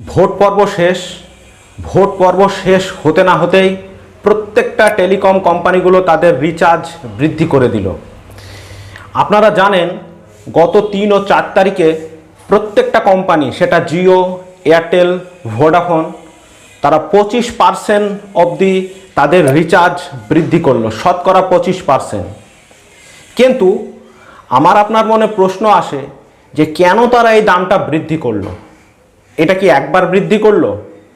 Vote পর্ব শেষ, vote পর্ব শেষ হতে না হতেই প্রত্যেকটা টেলিকম কোম্পানিগুলো তাদের রিচার্জ বৃদ্ধি করে দিল। আপনারা জানেন, গত তিন ও চার তারিখে প্রত্যেকটা কোম্পানি, সেটা জিও, এয়ারটেল, ভোডাফোন, তারা পঁচিশ পার্সেন্ট অবধি তাদের রিচার্জ বৃদ্ধি করল, শতকরা পঁচিশ পার্সেন্ট কিন্তু আমার আপনার মনে প্রশ্ন আসে যে কেন তারা এই দামটা বৃদ্ধি করল? এটা কি একবার বৃদ্ধি করল?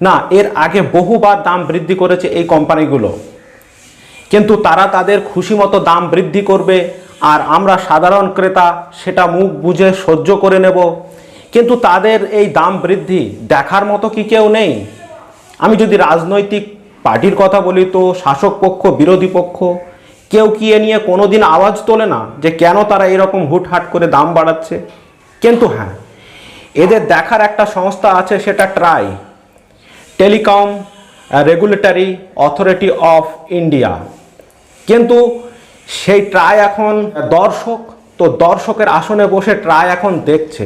না, এর আগে বহুবার দাম বৃদ্ধি করেছে এই কোম্পানিগুলো। কিন্তু তারা তাদের খুশি মতো দাম বৃদ্ধি করবে আর আমরা সাধারণ ক্রেতা, সেটা মুখ বুঝে সহ্য করে নেব। কিন্তু তাদের এই দাম বৃদ্ধি দেখার মতো কি কেউ নেই? আমি যদি রাজনৈতিক পার্টির কথা বলি তো শাসক পক্ষ, বিরোধী পক্ষ, কেউ কি এ নিয়ে কোনোদিন আওয়াজ তোলে না যে কেন তারা এরকম হুটহাট করে দাম বাড়াচ্ছে? কিন্তু হ্যাঁ এদের দেখার একটা সংস্থা আছে, সেটা TRAI. Telecom regulatory authority of India. কিন্তু সেই ট্রাই এখন দর্শক, তো দর্শকের আসনে বসে ট্রাই এখন দেখছে।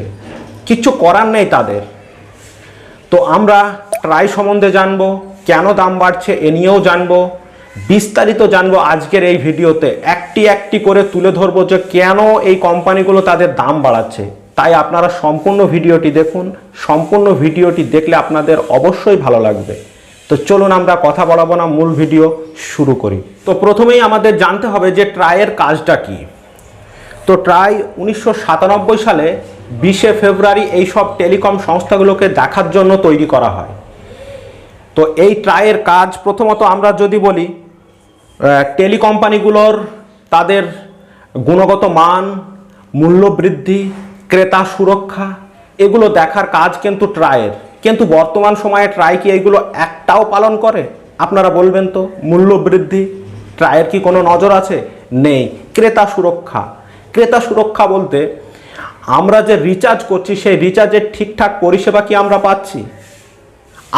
কিচ্ছু করার নেই তাদের। তো আমরা ট্রাই সম্বন্ধে জানব, কেন দাম বাড়ছে এ নিয়েও জানব, বিস্তারিত জানব আজকের এই ভিডিওতে। একটি একটি করে তুলে ধরবো যে কেন এই কোম্পানিগুলো তাদের দাম বাড়াচ্ছে। তাই আপনারা সম্পূর্ণ ভিডিওটি দেখুন, সম্পূর্ণ ভিডিওটি দেখলে আপনাদের অবশ্যই ভালো লাগবে। তো চলুন আমরা কথা বলাবো না, মূল ভিডিও শুরু করি। তো প্রথমেই আমাদের জানতে হবে যে ট্রায়ের কাজটা কী। তো ট্রাই উনিশশো সাতানব্বই সালে বিশে ফেব্রুয়ারি এই সব টেলিকম সংস্থাগুলোকে দেখার জন্য তৈরি করা হয়। তো এই ট্রায়ের কাজ প্রথমত আমরা যদি বলি টেলিকম্পানিগুলোর তাদের গুণগত মান, মূল্য বৃদ্ধি ক্রেতা সুরক্ষা, এগুলো দেখার কাজ কিন্তু ট্রায়ের। কিন্তু বর্তমান সময়ে ট্রাই কি এগুলো একটাও পালন করে? আপনারা বলবেন তো মূল্য বৃদ্ধি ট্রায়ের কি কোনো নজর আছে? নেই। ক্রেতা সুরক্ষা। ক্রেতা সুরক্ষা বলতে আমরা যে রিচার্জ করছি, সেই রিচার্জের ঠিকঠাক পরিষেবা কি আমরা পাচ্ছি?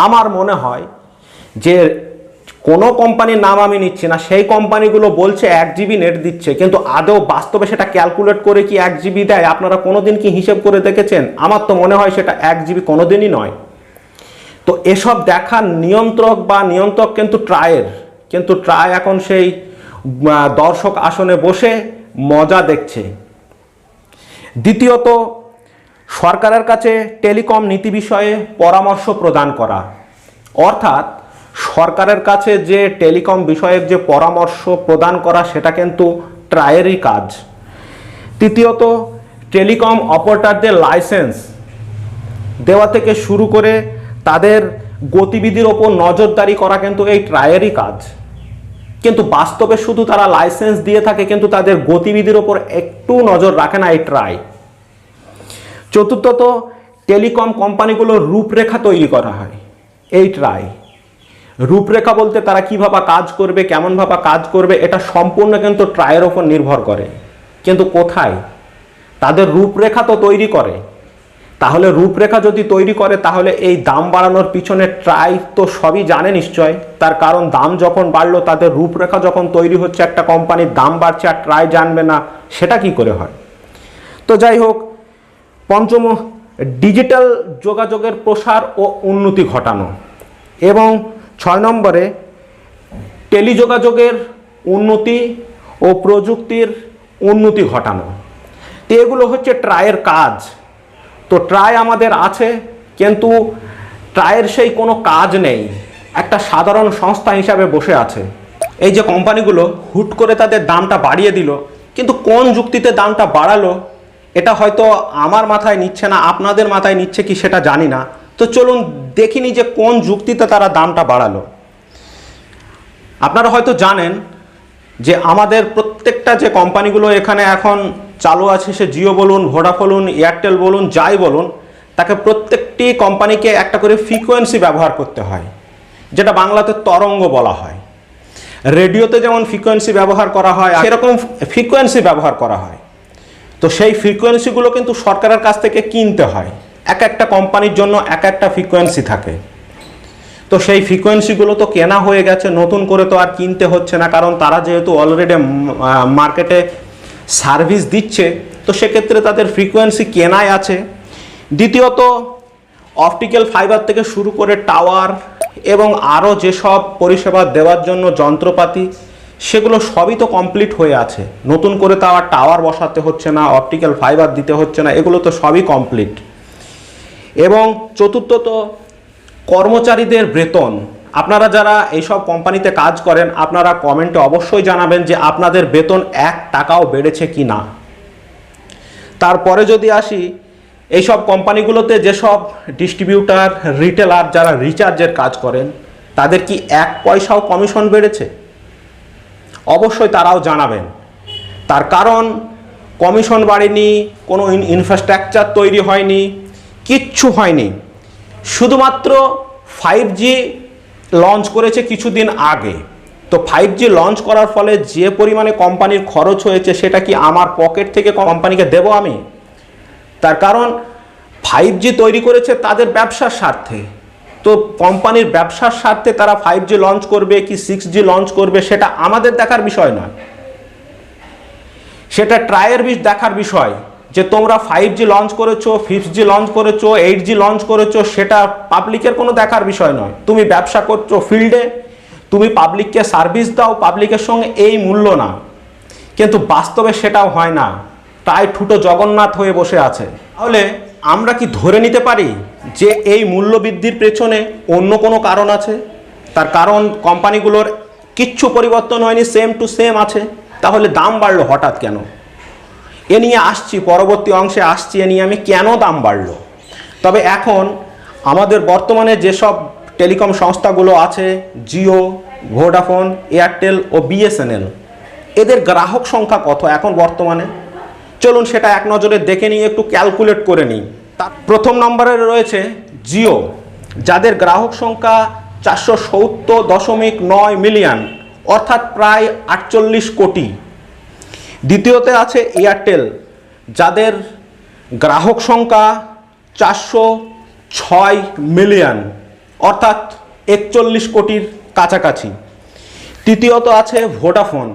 আমার মনে হয় যে কোনো কোম্পানির নাম আমি নিচ্ছি না, সেই কোম্পানিগুলো বলছে এক জিবি নেট দিচ্ছে, কিন্তু আদৌ বাস্তবে সেটা ক্যালকুলেট করে কি এক জিবি দেয়? আপনারা কোনোদিন কি হিসেব করে দেখেছেন? আমার তো মনে হয় সেটা এক জিবি কোনোদিনই নয়। তো এসব দেখা নিয়ন্ত্রক বা নিয়ন্ত্রক কিন্তু ট্রায়ের, কিন্তু ট্রায় এখন সেই দর্শক আসনে বসে মজা দেখছে। দ্বিতীয়ত, সরকারের কাছে টেলিকম নীতি বিষয়ে পরামর্শ প্রদান করা। অর্থাৎ সরকারের কাছে যে টেলিকম বিষয়ক যে পরামর্শ প্রদান করা, সেটা কিন্তু ট্রায়েরই কাজ। তৃতীয়ত, টেলিকম অপারেটরদের লাইসেন্স দেওয়া থেকে শুরু করে তাদের গতিবিধির ওপর নজরদারি করা কিন্তু এই ট্রায়েরই কাজ। কিন্তু বাস্তবে শুধু তারা লাইসেন্স দিয়ে থাকে, কিন্তু তাদের গতিবিধির ওপর একটু নজর রাখে না এই ট্রাই চতুর্থত, টেলিকম কোম্পানিগুলোর রূপরেখা তৈরি করা হয় এই ট্রাই রূপরেখা বলতে তারা কীভাবে কাজ করবে কেমনভাবে কাজ করবে, এটা সম্পূর্ণ কিন্তু ট্রায়ের ওপর নির্ভর করে। কিন্তু কোথায়? তাদের রূপরেখা তো তৈরি করে। তাহলে রূপরেখা যদি তৈরি করে, তাহলে এই দাম বাড়ানোর পিছনে ট্রাই তো সবই জানে নিশ্চয়। তার কারণ দাম যখন বাড়লো, তাদের রূপরেখা যখন তৈরি হচ্ছে, একটা কোম্পানির দাম বাড়ছে আর ট্রাই জানবে না, সেটা কি করে হয়? তো যাই হোক, পঞ্চম ডিজিটাল যোগাযোগের প্রসার ও উন্নতি ঘটানো। এবং ছয় নম্বরে টেলিযোগাযোগের উন্নতি ও প্রযুক্তির উন্নতি ঘটানো। তো এগুলো হচ্ছে ট্রায়ের কাজ। তো ট্রায় আমাদের আছে, কিন্তু ট্রায়ের সেই কোনো কাজ নেই। একটা সাধারণ সংস্থা হিসাবে বসে আছে। এই যে কোম্পানিগুলো হুট করে তাদের দামটা বাড়িয়ে দিল, কিন্তু কোন যুক্তিতে দামটা বাড়ালো, এটা হয়তো আমার মাথায় নিচ্ছে না, আপনাদের মাথায় নিচ্ছে কি সেটা জানি না। তো চলুন দেখিনি যে কোন যুক্তিতে তারা দামটা বাড়ালো। আপনারা হয়তো জানেন যে আমাদের প্রত্যেকটা যে কোম্পানিগুলো এখানে এখন চালু আছে, সে জিও বলুন ভোডা বলুন, এয়ারটেল বলুন, যাই বলুন, তাকে প্রত্যেকটি কোম্পানিকে একটা করে ফ্রিকোয়েন্সি ব্যবহার করতে হয়, যেটা বাংলাতে তরঙ্গ বলা হয়। রেডিওতে যেমন ফ্রিকোয়েন্সি ব্যবহার করা হয়, সেরকম ফ্রিকোয়েন্সি ব্যবহার করা হয়। তো সেই ফ্রিকোয়েন্সিগুলো কিন্তু সরকারের কাছ থেকে কিনতে হয়। এক একটা কোম্পানির জন্য এক একটা ফ্রিকোয়েন্সি থাকে। তো সেই ফ্রিকোয়েন্সিগুলো তো কেনা হয়ে গেছে, নতুন করে তো আর কিনতে হচ্ছে না, কারণ তারা যেহেতু অলরেডি মার্কেটে সার্ভিস দিচ্ছে, তো সেক্ষেত্রে তাদের ফ্রিকোয়েন্সি কেনাই আছে। দ্বিতীয়ত অপটিক্যাল ফাইবার থেকে শুরু করে টাওয়ার এবং আরও যেসব পরিষেবা দেওয়ার জন্য যন্ত্রপাতি, সেগুলো সবই তো কমপ্লিট হয়ে আছে। নতুন করে তো আর টাওয়ার বসাতে হচ্ছে না অপটিক্যাল ফাইবার দিতে হচ্ছে না, এগুলো তো সবই কমপ্লিট এবং চতুর্থত কর্মচারীদের বেতন। আপনারা যারা এইসব কোম্পানিতে কাজ করেন, আপনারা কমেন্টে অবশ্যই জানাবেন যে আপনাদের বেতন এক টাকাও বেড়েছে কি না। তারপরে যদি আসি, এইসব কোম্পানিগুলোতে যেসব ডিস্ট্রিবিউটার, রিটেলার যারা রিচার্জের কাজ করেন, তাদের কি এক পয়সাও কমিশন বেড়েছে? অবশ্যই তারাও জানাবেন। তার কারণ, কমিশন বাড়েনি, কোনো ইনফ্রাস্ট্রাকচার তৈরি হয়নি কিচ্ছু হয়নি। শুধুমাত্র ফাইভ জি লঞ্চ করেছে কিছুদিন আগে। তো ফাইভ জি লঞ্চ করার ফলে যে পরিমাণে কোম্পানির খরচ হয়েছে, সেটা কি আমার পকেট থেকে কোম্পানিকে দেবো আমি? তার কারণ ফাইভ জি তৈরি করেছে তাদের ব্যবসার স্বার্থে। তো কোম্পানির ব্যবসার স্বার্থে তারা ফাইভ জি লঞ্চ করবে কি সিক্স জি লঞ্চ করবে, সেটা আমাদের দেখার বিষয় নয়। সেটা ট্রায়ের বিষ দেখার বিষয়। যে তোমরা ফাইভ জি লঞ্চ করেছ ফিফথ জি লঞ্চ করেছ এইট জি লঞ্চ করেছ, সেটা পাবলিকের কোনো দেখার বিষয় নয়। তুমি ব্যবসা করছ ফিল্ডে তুমি পাবলিককে সার্ভিস দাও পাবলিকের সঙ্গে এই মূল্য না। কিন্তু বাস্তবে সেটাও হয় না। তাই ঠুটো জগন্নাথ হয়ে বসে আছে। তাহলে আমরা কি ধরে নিতে পারি যে এই মূল্য বৃদ্ধির পেছনে অন্য কোনো কারণ আছে? তার কারণ কোম্পানিগুলোর কিচ্ছু পরিবর্তন হয়নি সেম টু সেম আছে। তাহলে দাম বাড়লো হঠাৎ কেন? এ নিয়ে আসছি, পরবর্তী অংশে আসছি, এ নিয়ে আমি কেন দাম বাড়ল? তবে এখন আমাদের বর্তমানে যেসব টেলিকম সংস্থাগুলো আছে, জিও, ভোডাফোন, এয়ারটেল ও বিএসএনএল, এদের গ্রাহক সংখ্যা কত এখন বর্তমানে? চলুন সেটা এক নজরে দেখে নিয়ে একটু ক্যালকুলেট করে নিই। তার প্রথম নম্বরে রয়েছে জিও, যাদের গ্রাহক সংখ্যা চারশো সত্তর দশমিক নয় মিলিয়ন, অর্থাৎ প্রায় আটচল্লিশ কোটি। দ্বিতীয়তে আছে এয়ারটেল, যাদের গ্রাহক সংখ্যা চারশো ছয় মিলিয়ন, অর্থাৎ একচল্লিশ কোটির কাছাকাছি। তৃতীয়ত আছে ভোডাফোন,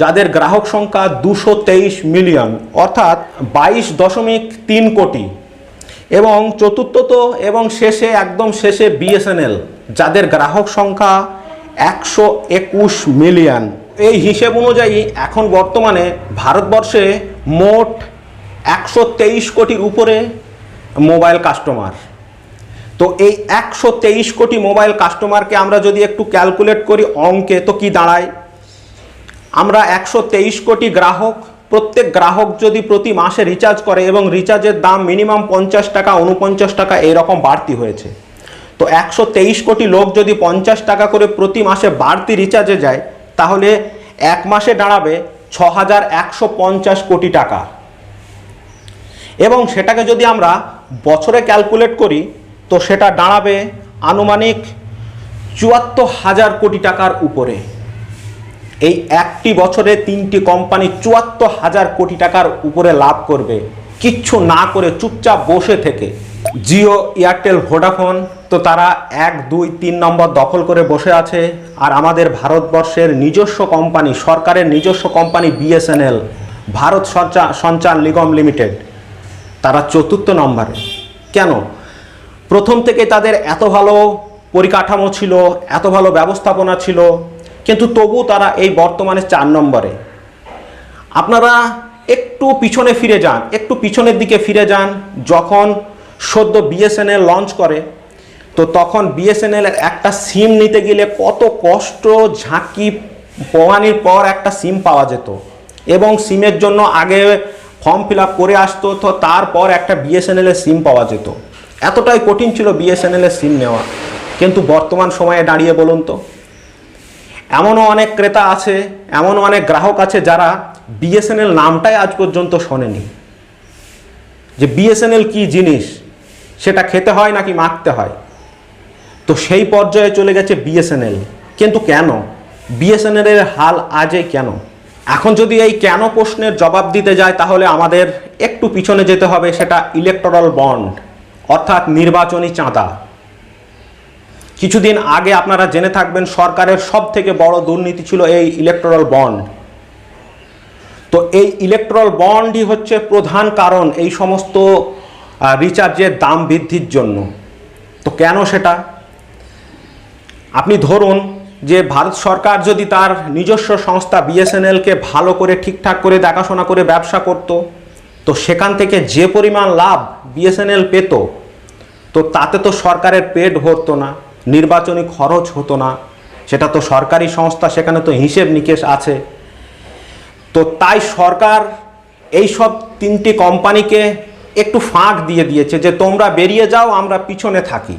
যাদের গ্রাহক সংখ্যা দুশো তেইশ মিলিয়ন, অর্থাৎ বাইশ দশমিক তিন কোটি। এবং চতুর্থত এবং শেষে, একদম শেষে বিএসএনএল, যাদের গ্রাহক সংখ্যা একশো একুশ মিলিয়ন। এই হিসেব অনুযায়ী এখন বর্তমানে ভারতবর্ষে মোট একশো তেইশ কোটির উপরে মোবাইল কাস্টমার। তো এই একশো তেইশ কোটি মোবাইল কাস্টমারকে আমরা যদি একটু ক্যালকুলেট করি অঙ্কে, তো কি দাঁড়ায়? আমরা একশো তেইশ কোটি গ্রাহক, প্রত্যেক গ্রাহক যদি প্রতি মাসে রিচার্জ করে এবং রিচার্জের দাম মিনিমাম পঞ্চাশ টাকা উনপঞ্চাশ টাকা এরকম বাড়তি হয়েছে। তো একশো তেইশ কোটি লোক যদি পঞ্চাশ টাকা করে প্রতি মাসে বাড়তি রিচার্জে যায় তাহলে এক মাসে দাঁড়াবে ছ হাজার একশো পঞ্চাশ কোটি টাকা। এবং সেটাকে যদি আমরা বছরে ক্যালকুলেট করি, তো সেটা দাঁড়াবে আনুমানিক চুয়াত্তর হাজার কোটি টাকার উপরে। এই একটি বছরে তিনটি কোম্পানি চুয়াত্তর হাজার কোটি টাকার উপরে লাভ করবে। কিচ্ছু না করে চুপচাপ বসে থেকে। জিও, এয়ারটেল, ভোডাফোন, তো তারা এক, দুই, তিন নম্বর দখল করে বসে আছে। আর আমাদের ভারতবর্ষের নিজস্ব কোম্পানি, সরকারের নিজস্ব কোম্পানি বিএসএনএল, ভারত সঞ্চার নিগম লিমিটেড, তারা চতুর্থ নম্বরে। কেন? প্রথম থেকে তাদের এত ভালো পরিকাঠামো ছিল, এত ভালো ব্যবস্থাপনা ছিল, কিন্তু তবু তারা এই বর্তমানে চার নম্বরে। আপনারা একটু পিছনে ফিরে যান, একটু পিছনের দিকে ফিরে যান, যখন সদ্য বিএসএনএল লঞ্চ করে, তো তখন বিএসএনএল এর একটা সিম নিতে গেলে কত কষ্ট, ঝাঁকি, পোয়ানির পর একটা সিম পাওয়া যেত। এবং সিমের জন্য আগে ফর্ম ফিল করে আসতো, তো তারপর একটা বিএসএনএল এর সিম পাওয়া যেত। এতটাই কঠিন ছিল বিএসএনএল এর সিম নেওয়া। কিন্তু বর্তমান সময়ে দাঁড়িয়ে বলুন তো, এমনও অনেক ক্রেতা আছে, এমনও অনেক গ্রাহক আছে যারা বিএসএনএল নামটাই আজ পর্যন্ত শোনেনি। যে বিএসএনএল কি জিনিস? সেটা খেতে হয় নাকি মাখতে হয়? তো সেই পর্যায়ে চলে গেছে বিএসএনএল কিন্তু কেন? বিএসএনএল এর হাল আজই কেন? এখন যদি এই কেন প্রশ্নের জবাব দিতে যায়, তাহলে আমাদের একটু পিছনে যেতে হবে, সেটা ইলেকট্রাল বন্ড অর্থাৎ নির্বাচনী চাঁদা। কিছুদিন আগে আপনারা জেনে থাকবেন, সরকারের সব থেকে বড় দুর্নীতি ছিল এই ইলেকট্রাল বন্ড তো এই ইলেকট্রাল বন্ডই হচ্ছে প্রধান কারণ এই সমস্ত রিচার্জের দাম বৃদ্ধির জন্য। তো কেন সেটা? আপনি ধরুন যে ভারত সরকার যদি তার নিজস্ব সংস্থা বিএসএনএলকে ভালো করে ঠিকঠাক করে দেখাশোনা করে ব্যবসা করত, তো সেখান থেকে যে পরিমাণ লাভ বিএসএনএল পেত, তো তাতে তো সরকারের পেট ভরতো না, নির্বাচনী খরচ হতো না। সেটা তো সরকারি সংস্থা, সেখানে তো হিসেব নিকেশ আছে। তো তাই সরকার এই সব তিনটি কোম্পানিকে একটু ফাঁক দিয়ে দিয়েছে যে তোমরা বেরিয়ে যাও, আমরা পিছনে থাকি।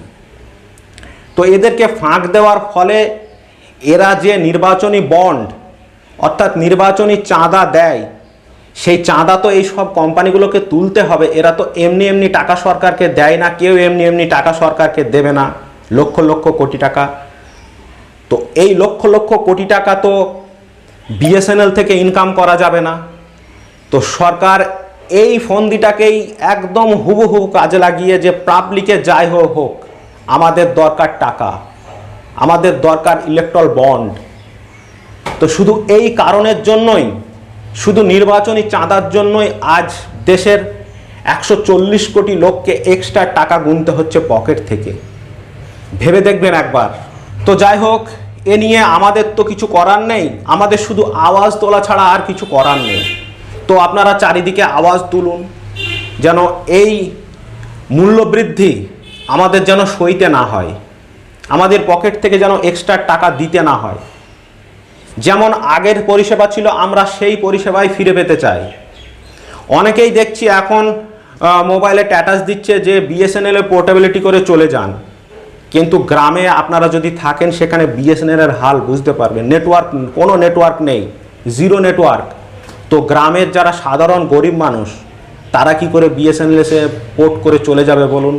তো এদেরকে ফাঁক দেওয়ার ফলে এরা যে নির্বাচনী বন্ড, অর্থাৎ নির্বাচনী চাঁদা দেয়, সেই চাঁদা তো এই সব কোম্পানিগুলোকে তুলতে হবে। এরা তো এমনি এমনি টাকা সরকারকে দেয় না, কেউ এমনি এমনি টাকা সরকারকে দেবে না, লক্ষ লক্ষ কোটি টাকা। তো এই লক্ষ লক্ষ কোটি টাকা তো বিএসএনএল থেকে ইনকাম করা যাবে না। তো সরকার এই ফন্দিটাকেই একদম হুবহু কাজে লাগিয়ে যে পাবলিকে যাই হোক হোক, আমাদের দরকার টাকা, আমাদের দরকার ইলেকট্রল বন্ড তো শুধু এই কারণের জন্যই, শুধু নির্বাচনী চাঁদার জন্যই আজ দেশের একশো চল্লিশ কোটি লোককে এক্সট্রা টাকা গুনতে হচ্ছে পকেট থেকে। ভেবে দেখবেন একবার। তো যাই হোক, এ নিয়ে আমাদের তো কিছু করার নেই, আমাদের শুধু আওয়াজ তোলা ছাড়া আর কিছু করার নেই। তো আপনারা চারিদিকে আওয়াজ তুলুন, যেন এই মূল্যবৃদ্ধি আমাদের যেন সইতে না হয়, আমাদের পকেট থেকে যেন এক্সট্রা টাকা দিতে না হয়। যেমন আগের পরিষেবা ছিল, আমরা সেই পরিষেবায় ফিরে পেতে চাই। অনেকেই দেখছি এখন মোবাইলে স্ট্যাটাস দিচ্ছে যে বিএসএনএল এ পোর্টেবিলিটি করে চলে যান। কিন্তু গ্রামে আপনারা যদি থাকেন, সেখানে বিএসএনএল এর হাল বুঝতে পারবেন। নেটওয়ার্ক কোনো নেটওয়ার্ক নেই জিরো নেটওয়ার্ক তো গ্রামের যারা সাধারণ গরিব মানুষ, তারা কি করে বিএসএনএল এসে পোর্ট করে চলে যাবে বলুন?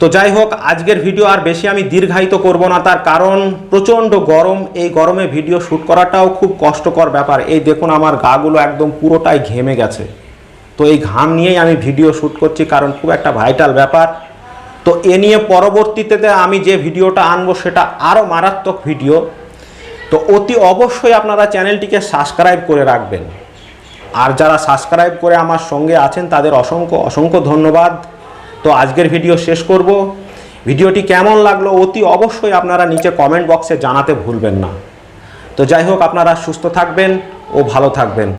তো যাই হোক, আজকের ভিডিও আর বেশি আমি দীর্ঘায়িত করব না, তার কারণ প্রচণ্ড গরম। এই গরমে ভিডিও শ্যুট করাটাও খুব কষ্টকর ব্যাপার। এই দেখুন আমার গাগুলো একদম পুরোটাই ঘেমে গেছে। তো এই ঘাম নিয়েই আমি ভিডিও শ্যুট করছি, কারণ খুব একটা ভাইটাল ব্যাপার। তো এ নিয়ে পরবর্তীতে আমি যে ভিডিওটা আনব, সেটা আরও মারাত্মক ভিডিও তো অতি অবশ্যই আপনারা চ্যানেলটিকে সাবস্ক্রাইব করে রাখবেন। আর যারা সাবস্ক্রাইব করে আমার সঙ্গে আছেন, তাদের অসংখ্য অসংখ্য ধন্যবাদ। তো আজকের ভিডিও শেষ করব। ভিডিওটি কেমন লাগল অতি অবশ্যই আপনারা নিচে কমেন্ট বক্সে জানাতে ভুলবেন না। তো যাই হোক, আপনারা সুস্থ থাকবেন ও ভালো থাকবেন।